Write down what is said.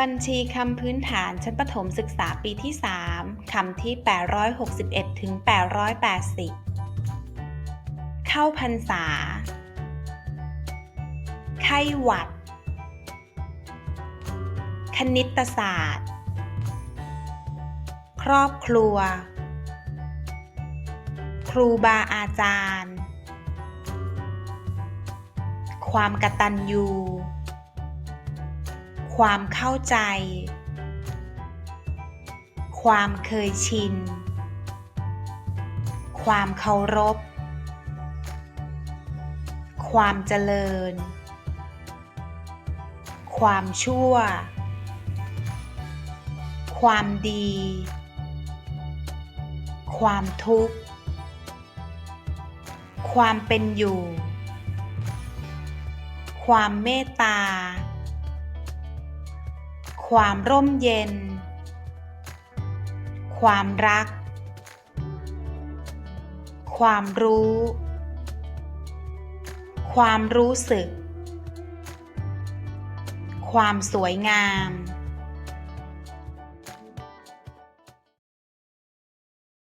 บัญชีคำพื้นฐานชั้นประถมศึกษาปีที่ 3 คำที่ 861 ถึง 880 เข้าพรรษา ไข้หวัด คณิตศาสตร์ ครอบครัว ครูบาอาจารย์ ความกตัญญู ความเข้าใจ ความเคยชิน ความเคารพ ความเจริญ ความชั่ว ความดี ความทุกข์ ความเป็นอยู่ ความเมตตา ความร่มเย็น ความรัก ความรู้ ความรู้สึก ความสวยงาม